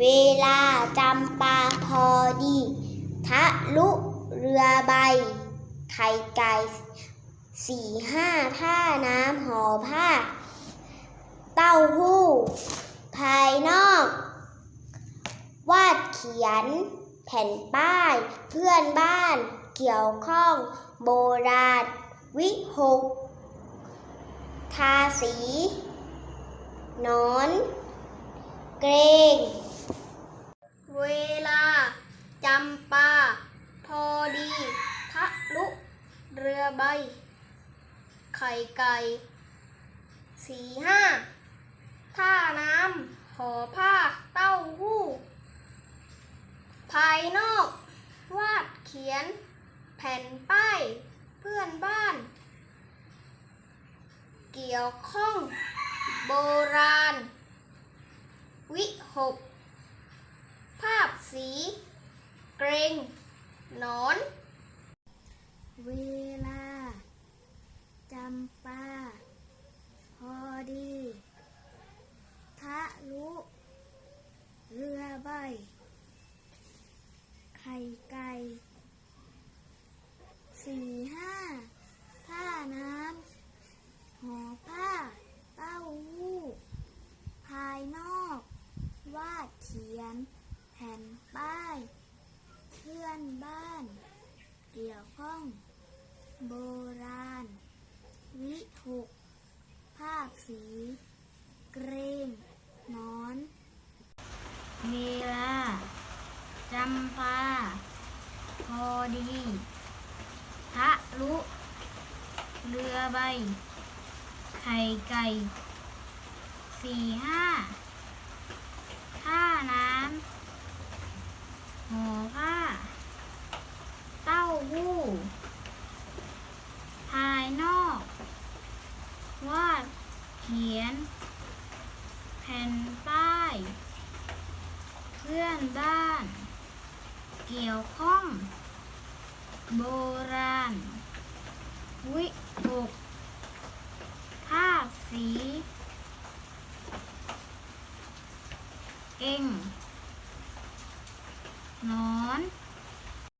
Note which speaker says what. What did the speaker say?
Speaker 1: เวลาจำปาพอดี ทะลุเรือใบ ไข่ไก่สี่ห้าท่าน้ำห่อผ้า เต้าหู้ ภายนอก วาดเขียน แผ่นป้าย เพื่อนบ้าน เกี่ยวข้อง โบราณ วิหก ทาสีนอน เกรง เวลาจำปา พอดี ทะลุ เรือใบ ไข่ไก่ สี่ห้า ท่าน้ำห่อผ้า เต้าหู้ ภายนอก วาดเขียน แผ่นป้าย เพื่อนบ้าน เกี่ยวข้อง โบราณ วิหก สีเกรงนอน เวลาจำปาพอดีทะลุเรือใบ ไข่ไก่ สี่ห้า ท่าน้ำห่อผ้า เต้าหู้ ภายนอก วาดเขียน แผ่นป้าย เพื่อนบ้าน เกี่ยวข้อง โบราณ วิหก ภาพสี เกรงนอน
Speaker 2: เวลาจำปาพอดีทะลุเรือใบ ไข่ไก่ สี่ห้าท่าน้ำห่อผ้า เต้าหู้ วาด เขียน แผ่นป้าย เพื่อนบ้าน เกี่ยวข้อง โบราณ วิบกภาพสี เองนอน